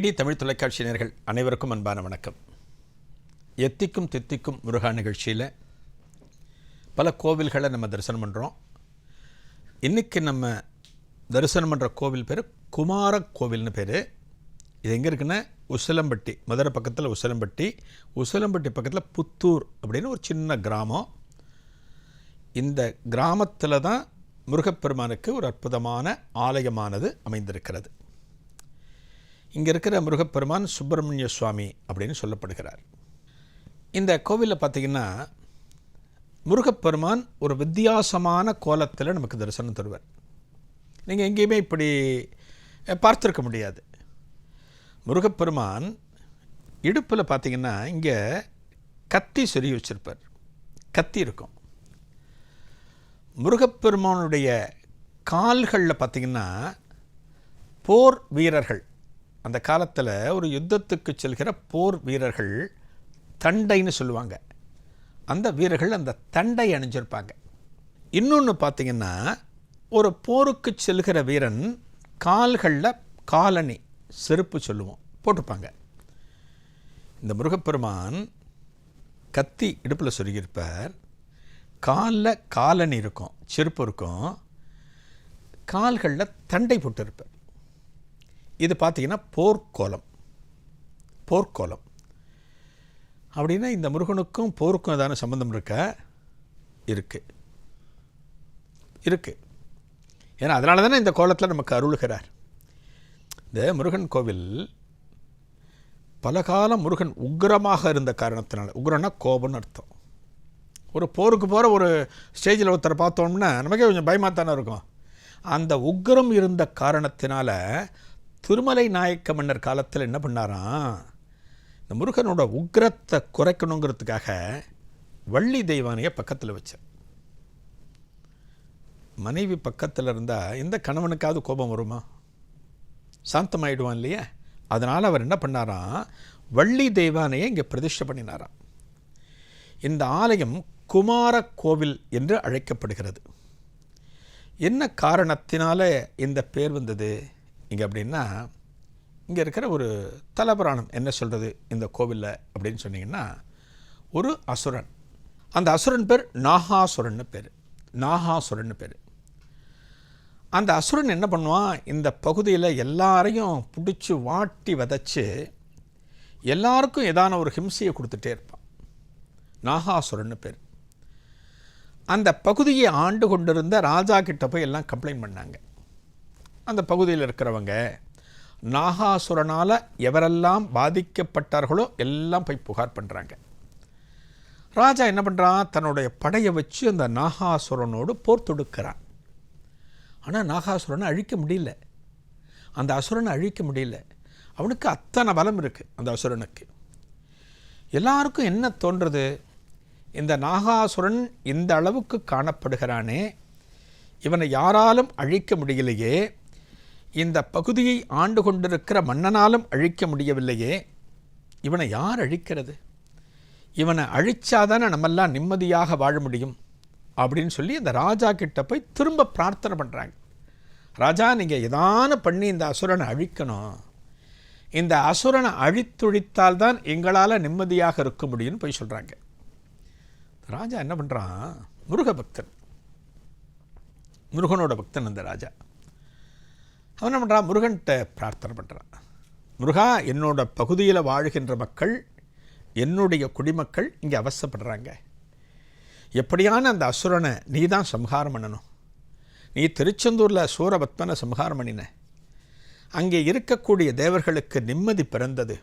DD Tamil தொலைக்காட்சி நேர்கள் அனைவருக்கும் அன்பான வணக்கம். எத்திக்கும் தித்திக்கும் முருகா நிகழ்ச்சியில் பல கோவில்களை நம்ம தரிசனம் பண்ணுறோம் இன்றைக்கி நம்ம தரிசனம் பண்ணுற கோவில் பேர் குமார கோவில்னு பேர். இது எங்கே இருக்குன்னா உசிலம்பட்டி மதுரை பக்கத்தில் உசிலம்பட்டி உசிலம்பட்டி பக்கத்தில் புத்தூர் அப்படின்னு ஒரு சின்ன கிராமம். இந்த கிராமத்தில் தான் முருகப்பெருமானுக்கு ஒரு அற்புதமான ஆலயமானது அமைந்திருக்கிறது. இங்கே இருக்கிற முருகப்பெருமான் சுப்பிரமணிய சுவாமி அப்படின்னு சொல்லப்படுகிறார். இந்த கோவிலில் பார்த்தீங்கன்னா முருகப்பெருமான் ஒரு வித்தியாசமான கோலத்தில் நமக்கு தரிசனம் தருவார். நீங்கள் எங்கேயுமே இப்படி பார்த்துருக்க முடியாது. முருகப்பெருமான் இடுப்பில் பார்த்தீங்கன்னா இங்கே கத்தி சொருகி வச்சிருப்பார். கத்தி இருக்கும். முருகப்பெருமானுடைய கால்களில் பார்த்தீங்கன்னா போர் வீரர்கள் அந்த காலத்தில் ஒரு யுத்தத்துக்கு செல்கிற போர் வீரர்கள் தண்டைன்னு சொல்லுவாங்க. அந்த வீரர்கள் அந்த தண்டை அணிஞ்சிருப்பாங்க. இன்னொன்று பார்த்திங்கன்னா ஒரு போருக்கு செல்கிற வீரன் கால்களில் காலணி செருப்பு சொல்லுவோம் போட்டுப்பாங்க. இந்த முருகப்பெருமான் கத்தி இடுப்பில் சொருகியிருப்பார். காலில் காலணி இருக்கும் செருப்பு இருக்கும். கால்களில் தண்டை போட்டிருப்பார். இது பார்த்தீங்கன்னா போர்க்கோலம் போர்க்கோலம் அப்படின்னா இந்த முருகனுக்கும் போருக்கும் ஏதான சம்பந்தம் இருக்கா? இருக்குது இருக்குது ஏன்னா அதனால தானே இந்த கோலத்தில் நமக்கு அருளுகிறார். இந்த முருகன் கோவில் பல காலம் முருகன் உக்கிரமாக இருந்த காரணத்தினால உக்ரன்னா கோபம்னு அர்த்தம். ஒரு போருக்கு போகிற ஒரு ஸ்டேஜில் ஒருத்தரை பார்த்தோம்னா நமக்கே கொஞ்சம் பயமாக தானே இருக்கும். அந்த உக்கிரம் இருந்த காரணத்தினால திருமலை நாயக்க மன்னர் காலத்தில் என்ன பண்ணாராம் இந்த முருகனோட உக்கிரத்தை குறைக்கணுங்கிறதுக்காக வள்ளி தெய்வானையை பக்கத்தில் வச்சார். மனைவி பக்கத்தில் இருந்தால் எந்த கணவனுக்காவது கோபம் வருமா? சாந்தமாயிடுவான் இல்லையா? அதனால் அவர் என்ன பண்ணாராம் வள்ளி தெய்வானையை இங்கே பிரதிஷ்டை பண்ணினாராம் இந்த ஆலயம் குமார கோவில் என்று அழைக்கப்படுகிறது. என்ன காரணத்தினால இந்த பேர் வந்தது? இங்கே அப்படின்னா இங்கே இருக்கிற ஒரு தலபுராணம் என்ன சொல்கிறது இந்த கோவிலில் அப்படின்னு சொன்னீங்கன்னா ஒரு அசுரன். அந்த அசுரன் பேர் நாகாசுரன்னு பேர். நாகாசுரன்னு பேர். அந்த அசுரன் என்ன பண்ணுவான் இந்த பகுதியில் எல்லாரையும் பிடிச்சி வாட்டி வதைச்சு எல்லாருக்கும் ஏதான ஒரு ஹிம்சையை கொடுத்துட்டே இருப்பான். நாகாசுரன்னு பேர். அந்த பகுதியை ஆண்டு கொண்டிருந்த ராஜா கிட்ட போய் எல்லாம் கம்ப்ளைண்ட் பண்ணாங்க. அந்த பகுதியில் இருக்கிறவங்க நாகாசுரனால் எவரெல்லாம் பாதிக்கப்பட்டார்களோ எல்லாம் போய் புகார் பண்ணுறாங்க ராஜா என்ன பண்ணுறான் தன்னுடைய படையை வச்சு அந்த நாகாசுரனோடு போர் தொடுக்கிறான். ஆனால் நாகாசுரனை அழிக்க முடியல. அந்த அசுரனை அழிக்க முடியல. அவனுக்கு அத்தனை பலம் இருக்குது அந்த அசுரனுக்கு. எல்லாருக்கும் என்ன தோன்றுறது இந்த நாகாசுரன் இந்த அளவுக்கு காணப்படுகிறானே இவனை யாராலும் அழிக்க முடியலையே இந்த பகுதியை ஆண்டு கொண்டிருக்கிற மன்னனாலும் அழிக்க முடியவில்லையே. இவனை யார் அழிக்கிறது? இவனை அழிச்சாதானே நம்மெல்லாம் நிம்மதியாக வாழ முடியும்? அப்படின்னு சொல்லி இந்த ராஜா கிட்ட போய் திரும்ப பிரார்த்தனை பண்ணுறாங்க ராஜா நீங்கள் எதான பண்ணி இந்த அசுரனை அழிக்கணும். இந்த அசுரனை அழித்தொழித்தால் தான் எங்களால் நிம்மதியாக இருக்க முடியும்னு போய் சொல்கிறாங்க ராஜா என்ன பண்ணுறான் முருக பக்தன் முருகனோட பக்தன் அந்த ராஜா. அவன் என்ன பண்ணுறான் முருகன்கிட்ட பிரார்த்தனை பண்ணுறான் முருகா என்னோட பகுதியில் வாழ்கின்ற மக்கள் என்னுடைய குடிமக்கள் இங்கே அவசப்படுறாங்க. எப்படியான அந்த அசுரனை நீ தான் சம்ஹாரம் பண்ணணும். நீ திருச்செந்தூரில் சூரபத்மனை சம்ஹாரம் பண்ணின. அங்கே இருக்கக்கூடிய தேவர்களுக்கு நிம்மதி பிறந்தது.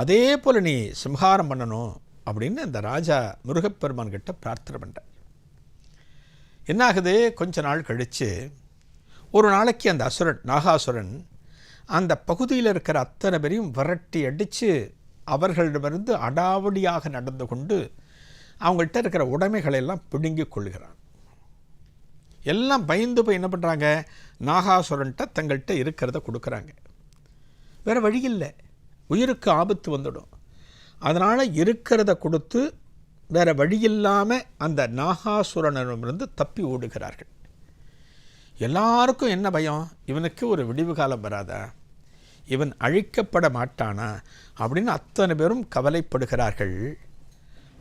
அதே போல் நீ சம்ஹாரம் பண்ணணும் அப்படின்னு அந்த ராஜா முருகப்பெருமான்கிட்ட பிரார்த்தனை பண்ணுறார் என்னாகுது? கொஞ்ச நாள் கழித்து ஒரு நாளைக்கு அந்த அசுரன் நாகாசுரன் அந்த பகுதியில் இருக்கிற அத்தனை பேரையும் விரட்டி அடித்து அவர்களிடமிருந்து அடாவடியாக நடந்து கொண்டு அவங்கள்ட்ட இருக்கிற உடைமைகளை எல்லாம் பிடுங்கிக் கொள்கிறான். எல்லாம் பயந்து போய் என்ன பண்ணுறாங்க நாகாசுரன்ட்ட தங்கள்கிட்ட இருக்கிறத கொடுக்குறாங்க. வேறு வழி இல்லை. உயிருக்கு ஆபத்து வந்துடும். அதனால் இருக்கிறத கொடுத்து வேறு வழி இல்லாமல் அந்த நாகாசுரனிடமிருந்து தப்பி ஓடுகிறார்கள். எல்லாருக்கும் என்ன பயம்? இவனுக்கு ஒரு விடிவு காலம் வராதா. இவன் அழிக்கப்பட மாட்டானா அப்படின்னு அத்தனை பேரும் கவலைப்படுகிறார்கள்.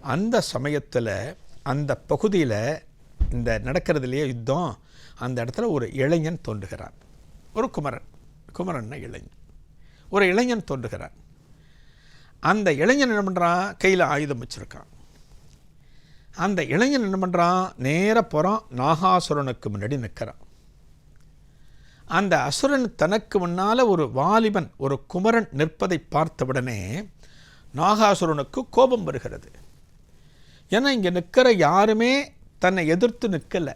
அந்த சமயத்தில் அந்த பகுதியில் இந்த நடக்கிறதுலையே யுத்தம். அந்த இடத்துல ஒரு இளைஞன் தோன்றுகிறான். ஒரு குமரன். குமரன்னா இளைஞன். ஒரு இளைஞன் தோன்றுகிறான். அந்த இளைஞன் என்ன பண்ணுறான் கையில் ஆயுதம் வச்சுருக்கான். அந்த இளைஞன் என்ன பண்ணுறான் நேராக போகிறான் நாகாசுரனுக்கு முன்னாடி நிற்கிறான் அந்த அசுரன் தனக்கு முன்னால் ஒரு வாலிபன் ஒரு குமரன் நிற்பதை பார்த்தவுடனே நாகாசுரனுக்கு கோபம் வருகிறது. ஏன்னா இங்கே நிற்கிற யாருமே தன்னை எதிர்த்து நிற்கலை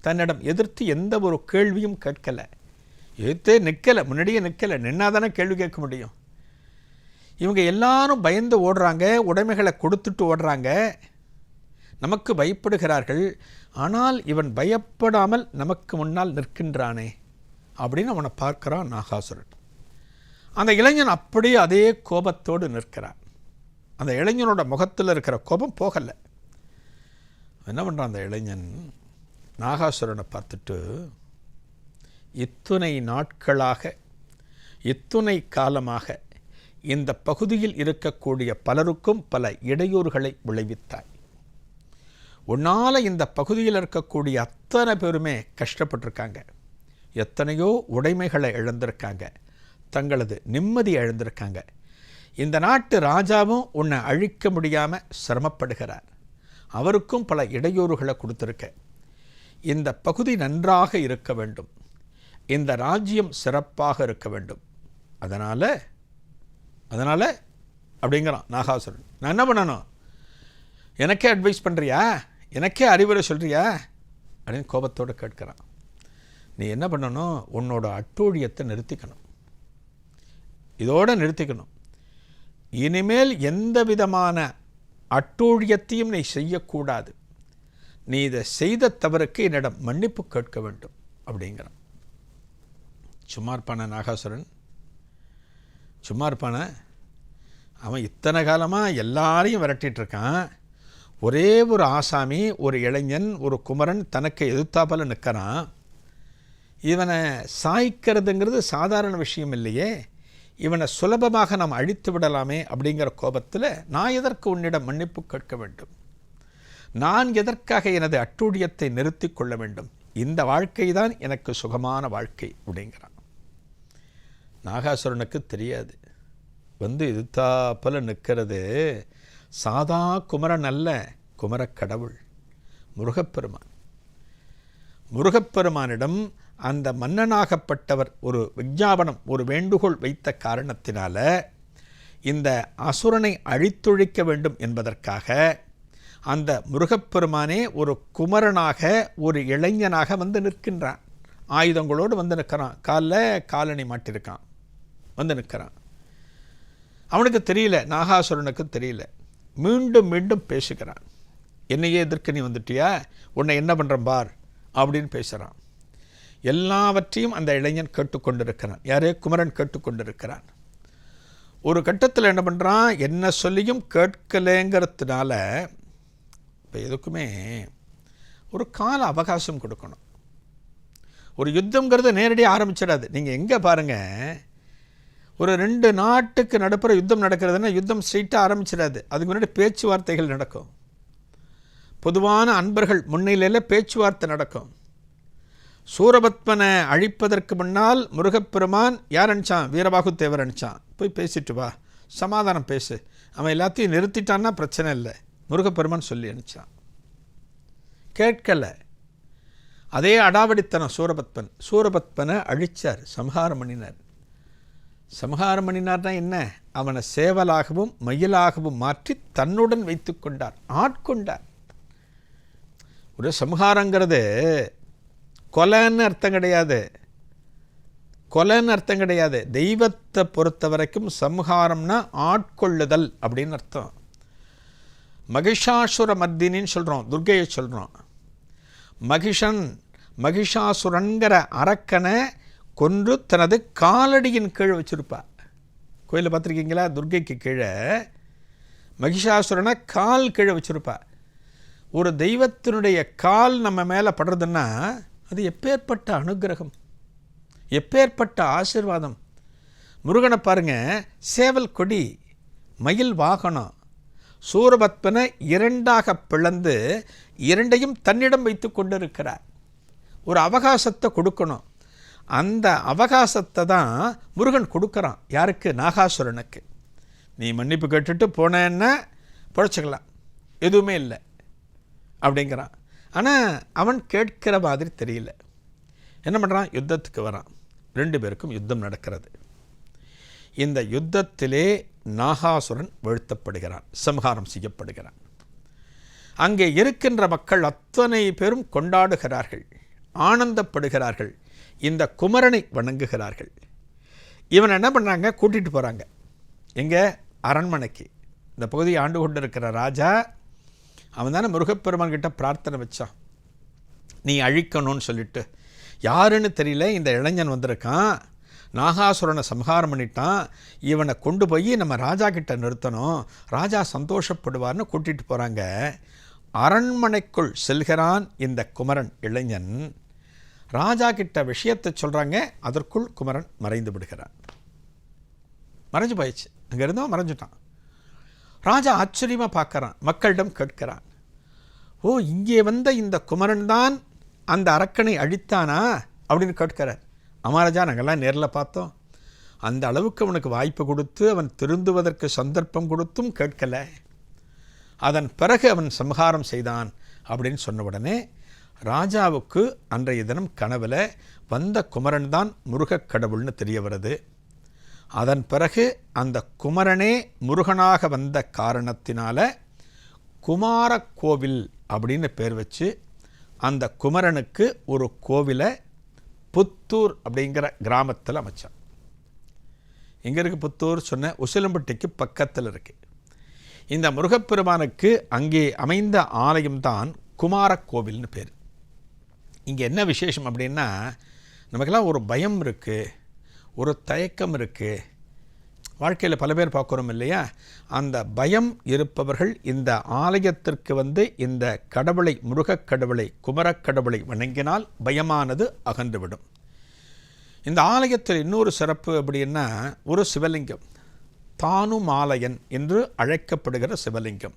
தன்னிடம் எதிர்த்து எந்த ஒரு கேள்வியும் கேட்கலை. எதிர்த்தே நிற்கலை முன்னாடியே நிற்கலை நின்னா தானே கேள்வி கேட்க முடியும். இவங்க எல்லாரும் பயந்து ஓடுறாங்க உடைமைகளை கொடுத்துட்டு ஓடுறாங்க. நமக்கு பயப்படுகிறார்கள் ஆனால் இவன் பயப்படாமல் நமக்கு முன்னால் நிற்கின்றானே. அப்படின்னு அவனை பார்க்குறான் நாகாசுரன். அந்த இளைஞன் அப்படியே அதே கோபத்தோடு நிற்கிறான். அந்த இளைஞனோட முகத்தில் இருக்கிற கோபம் போகலை. என்ன பண்ணுறான் அந்த இளைஞன்? நாகாசுரனை பார்த்துட்டு இத்துணை நாட்களாக இத்துணை காலமாக இந்த பகுதியில் இருக்கக்கூடிய பலருக்கும் பல இடையூறுகளை விளைவித்தாய். உன்னால் இந்த பகுதியில் இருக்கக்கூடிய அத்தனை பேருமே கஷ்டப்பட்டிருக்காங்க. எத்தனையோ உடைமைகளை இழந்திருக்காங்க. தங்களது நிம்மதி இழந்திருக்காங்க. இந்த நாட்டு ராஜாவும் உன்னை அழிக்க முடியாமல் சிரமப்படுகிறார். அவருக்கும் பல இடையூறுகளை கொடுத்துருக்க. இந்த பகுதி நன்றாக இருக்க வேண்டும். இந்த ராஜ்யம் சிறப்பாக இருக்க வேண்டும். அதனால் அதனால் அப்படிங்கிறான் நாகாசுரன். நான் என்ன பண்ணணும்? எனக்கே அட்வைஸ் பண்ணுறியா எனக்கே அறிவுரை சொல்கிறியா அப்படின்னு கோபத்தோடு கேட்குறான். நீ என்ன பண்ணணும்? உன்னோட அட்டூழியத்தை நிறுத்திக்கணும். இதோடு நிறுத்திக்கணும். இனிமேல் எந்த விதமான அட்டூழியத்தையும் நீ செய்யக்கூடாது. நீ இதை செய்த தவறுக்கு என்னிடம் மன்னிப்பு கேட்க வேண்டும் அப்படிங்கிறான். சும்மா நாகாசுரன். சும்மா அவன் இத்தனை காலமாக எல்லாரையும் விரட்டிகிட்ருக்கான் ஒரே ஒரு ஆசாமி ஒரு இளைஞன் ஒரு குமரன் தனக்கு எதிர்த்தாப்பில் நிற்கிறான் இவனை சாய்க்கிறதுங்கிறது சாதாரண விஷயம் இல்லையே. இவனை சுலபமாக நாம் அழித்து விடலாமே அப்படிங்கிற கோபத்தில் நான் எதற்கு உன்னிடம் மன்னிப்பு கேட்க வேண்டும்? நான் எதற்காக எனது அட்டூழியத்தை நிறுத்தி கொள்ள வேண்டும்? இந்த வாழ்க்கை தான் எனக்கு சுகமான வாழ்க்கை அப்படிங்கிறான். நாகாசுரனுக்கு தெரியாது. வந்து எதிர்த்தாப்பில் நிற்கிறது. சாதா குமரன் அல்ல குமரக்கடவுள் முருகப்பெருமான். முருகப்பெருமானிடம் அந்த மன்னனாகப்பட்டவர் ஒரு விஞ்ஞாபனம் ஒரு வேண்டுகோள் வைத்த காரணத்தினால இந்த அசுரனை அழித்தொழிக்க வேண்டும் என்பதற்காக அந்த முருகப்பெருமானே ஒரு குமரனாக ஒரு இளைஞனாக வந்து நிற்கின்றான். ஆயுதங்களோடு வந்து நிற்கிறான். காலில் காலணி மாட்டிருக்கான். வந்து நிற்கிறான். அவனுக்கு தெரியல நாகாசுரனுக்கு தெரியல. மீண்டும் மீண்டும் பேசுகிறான். என்னையே எதிர்க்க நீ வந்துட்டியா? உன்னை என்ன பண்ணுறேன் பார்? அப்படின்னு பேசுகிறான் எல்லாவற்றையும் அந்த இளைஞன் கேட்டுக்கொண்டிருக்கிறான். யாரே? குமரன் கேட்டுக்கொண்டிருக்கிறான். ஒரு கட்டத்தில் என்ன பண்ணுறான் என்ன சொல்லியும் கேட்கலேங்கிறதுனால இப்போ எதுக்குமே ஒரு கால அவகாசம் கொடுக்கணும். ஒரு யுத்தங்கிறது நேரடியாக ஆரம்பிச்சிடாது. நீங்கள் எங்கே பாருங்கள் ஒரு ரெண்டு நாட்டுக்கு நடுப்புற யுத்தம் நடக்கிறதுனா யுத்தம் ஸ்ட்ரெயிட்டாக ஆரம்பிச்சிடாது. அதுக்கு முன்னாடி பேச்சுவார்த்தைகள் நடக்கும். பொதுவான அன்பர்கள் முன்னிலையில் பேச்சுவார்த்தை நடக்கும். சூரபத்மனை அழிப்பதற்கு முன்னால் முருகப்பெருமான் யார் அனுப்பிச்சான் வீரபாகு தேவர் அனுப்பிச்சான் போய் பேசிட்டு வா. சமாதானம் பேசு. அவன் எல்லாத்தையும் நிறுத்திட்டான்னா பிரச்சனை இல்லை. முருகப்பெருமான் சொல்லி அனுப்பிச்சான் கேட்கலை. அதே அடாவடித்தனம் சூரபத்மன். சூரபத்மனை அழிச்சார். சம்ஹாரம் பண்ணினார். சம்ஹாரம் பண்ணினார்னா என்ன? அவனை சேவலாகவும் மயிலாகவும் மாற்றி தன்னுடன் வைத்து கொண்டார். ஆட்கொண்டார். ஒரு சம்ஹாரங்கிறது கொலைன்னு அர்த்தம் கிடையாது. கொலைன்னு அர்த்தம் கிடையாது. தெய்வத்தை பொறுத்த வரைக்கும் சம்ஹாரம்னா ஆட்கொள்ளுதல் அப்படின்னு அர்த்தம். மகிஷாசுர மர்தினின்னு சொல்கிறோம் துர்கையை சொல்கிறோம் மகிஷன் மகிஷாசுரன்கிற அரக்கனை கொன்று தனது காலடியின் கீழே வச்சுருப்பா. கோயிலில் பார்த்துருக்கீங்களா? துர்கைக்கு கீழே. மகிஷாசுரனை கால் கீழே வச்சுருப்பா. ஒரு தெய்வத்தினுடைய கால் நம்ம மேலே படுறதுன்னா அது எப்பேற்பட்ட அனுகிரகம் எப்பேற்பட்ட ஆசிர்வாதம். முருகனை பாருங்க சேவல் கொடி மயில் வாகனம் சூரபத்மனை இரண்டாக பிளந்து இரண்டையும் தன்னிடம் வைத்து கொண்டிருக்கிறார். ஒரு அவகாசத்தை கொடுக்கணும். அந்த அவகாசத்தை தான் முருகன் கொடுக்குறான். யாருக்கு? நாகாசுரனுக்கு. நீ மன்னிப்பு கேட்டுட்டு போனேன்னா பிழைச்சிக்கலாம். எதுவுமே இல்லை. அப்படிங்கிறான். ஆனால் அவன் கேட்கிற மாதிரி தெரியல. என்ன பண்ணுறான் யுத்தத்துக்கு வரான். ரெண்டு பேருக்கும் யுத்தம் நடக்கிறது. இந்த யுத்தத்திலே நாகாசுரன் வீழ்த்தப்படுகிறான் சம்ஹாரம் செய்யப்படுகிறான். அங்கே இருக்கின்ற மக்கள் அத்தனை பேரும் கொண்டாடுகிறார்கள் ஆனந்தப்படுகிறார்கள் இந்த குமரனை வணங்குகிறார்கள். இவன் என்ன பண்ணுறாங்க கூட்டிகிட்டு போகிறாங்க எங்கே? அரண்மனைக்கு. இந்த பகுதியை ஆண்டு கொண்டு இருக்கிற ராஜா அவன் தானே முருகப்பெருமான் கிட்ட பிரார்த்தனை வச்சான். நீ அழிக்கணும்னு சொல்லிட்டு. யாருன்னு தெரியல இந்த இளைஞன் வந்திருக்கான். நாகாசுரனை சம்ஹாரம் பண்ணிட்டான். இவனை கொண்டு போய் நம்ம ராஜா கிட்ட நிறுத்தணும். ராஜா சந்தோஷப்படுவார்னு கூட்டிகிட்டு போகிறாங்க அரண்மனைக்குள் செல்கிறான் இந்த குமரன் இளைஞன். ராஜா கிட்ட விஷயத்தை சொல்கிறாங்க அதற்குள் குமரன் மறைந்து விடுகிறான். மறைஞ்சு போயிடுச்சு. அங்கே மறைஞ்சிட்டான். ராஜா ஆச்சரியமாக பார்க்குறான். மக்களிடம் கேட்கிறான். ஓ இங்கே வந்த இந்த குமரன் தான் அந்த அரக்கனை அழித்தானா? அப்படின்னு கேட்கிறார். அமராஜா நாங்கள்லாம் நேரில் பார்த்தோம். அந்த அளவுக்கு அவனுக்கு வாய்ப்பு கொடுத்து அவன் திருந்துவதற்கு சந்தர்ப்பம் கொடுத்தும் கேட்கல. அதன் பிறகு அவன் சம்ஹாரம் செய்தான் அப்படின்னு சொன்ன உடனே ராஜாவுக்கு அன்றைய தினம் கனவில் வந்த குமரன் தான் முருகக் கடவுள்னு தெரிய வருது. அதன் பிறகு அந்த குமரனே முருகனாக வந்த காரணத்தினால குமார கோவில் அப்படின்னு பேர் வச்சு அந்த குமரனுக்கு ஒரு கோவிலை புத்தூர் அப்படிங்கிற கிராமத்தில் அமைச்சான். எங்கே இருக்குது புத்தூர்? சொன்ன உசிலம்பட்டிக்கு பக்கத்தில் இருக்குது இந்த முருகப்பெருமானுக்கு அங்கே அமைந்த ஆலயம்தான் குமார கோவில்னு பேர். இங்கே என்ன விசேஷம் அப்படின்னா நமக்கெல்லாம் ஒரு பயம் இருக்குது ஒரு தயக்கம் இருக்குது வாழ்க்கையில் பல பேர் பார்க்குறோம் இல்லையா? அந்த பயம் இருப்பவர்கள் இந்த ஆலயத்திற்கு வந்து இந்த கடவுளை முருகக் கடவுளை குமரக் கடவுளை வணங்கினால் பயமானது அகன்றுவிடும். இந்த ஆலயத்தில் இன்னொரு சிறப்பு அப்படின்னா ஒரு சிவலிங்கம். தானு மாலையன் என்று அழைக்கப்படுகிற சிவலிங்கம்.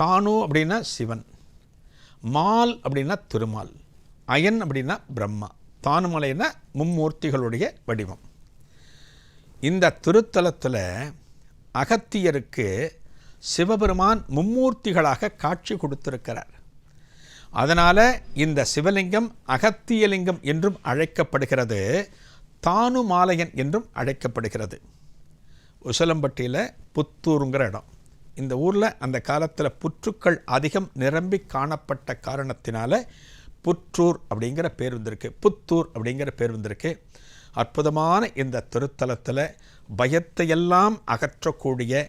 தானு அப்படின்னா சிவன். மால் அப்படின்னா திருமால். அயன் அப்படின்னா பிரம்மா. தானுமலைன்னா மும்மூர்த்திகளுடைய வடிவம். இந்த திருத்தலத்தில் அகத்தியருக்கு சிவபெருமான் மும்மூர்த்திகளாக காட்சி கொடுத்திருக்கிறார். அதனால் இந்த சிவலிங்கம் அகத்தியலிங்கம் என்றும் அழைக்கப்படுகிறது தானுமாலையன் என்றும் அழைக்கப்படுகிறது. உசலம்பட்டியில் புத்தூருங்கிற இடம். இந்த ஊரில் அந்த காலத்தில் புற்றுக்கள் அதிகம் நிரம்பி காணப்பட்ட காரணத்தினால புற்றூர் அப்படிங்கிற பேர் வந்திருக்கு. புத்தூர் அப்படிங்கிற பேர் வந்திருக்கு. அற்புதமான இந்த திருத்தலத்தில் பயத்தையெல்லாம் அகற்றக்கூடிய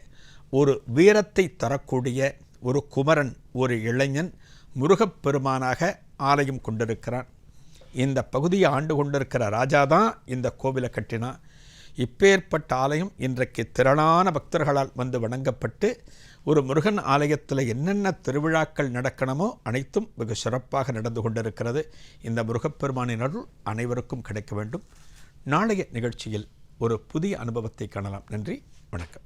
ஒரு வீரத்தை தரக்கூடிய ஒரு குமரன் ஒரு இளைஞன் முருகப்பெருமானாக ஆலயம் கொண்டிருக்கிறான். இந்த பகுதியை ஆண்டு கொண்டிருக்கிற ராஜா தான் இந்த கோவிலை கட்டினான். இப்பேற்பட்ட ஆலயம் இன்றைக்கு திரளான பக்தர்களால் வந்து வணங்கப்பட்டு ஒரு முருகன் ஆலயத்தில் என்னென்ன திருவிழாக்கள் நடக்கணுமோ அனைத்தும் மிக சிறப்பாக நடந்து கொண்டிருக்கிறது. இந்த முருகப்பெருமானின் அருள் அனைவருக்கும் கிடைக்க வேண்டும். நாளைய நிகழ்ச்சியில் ஒரு புதிய அனுபவத்தை காணலாம். நன்றி வணக்கம்.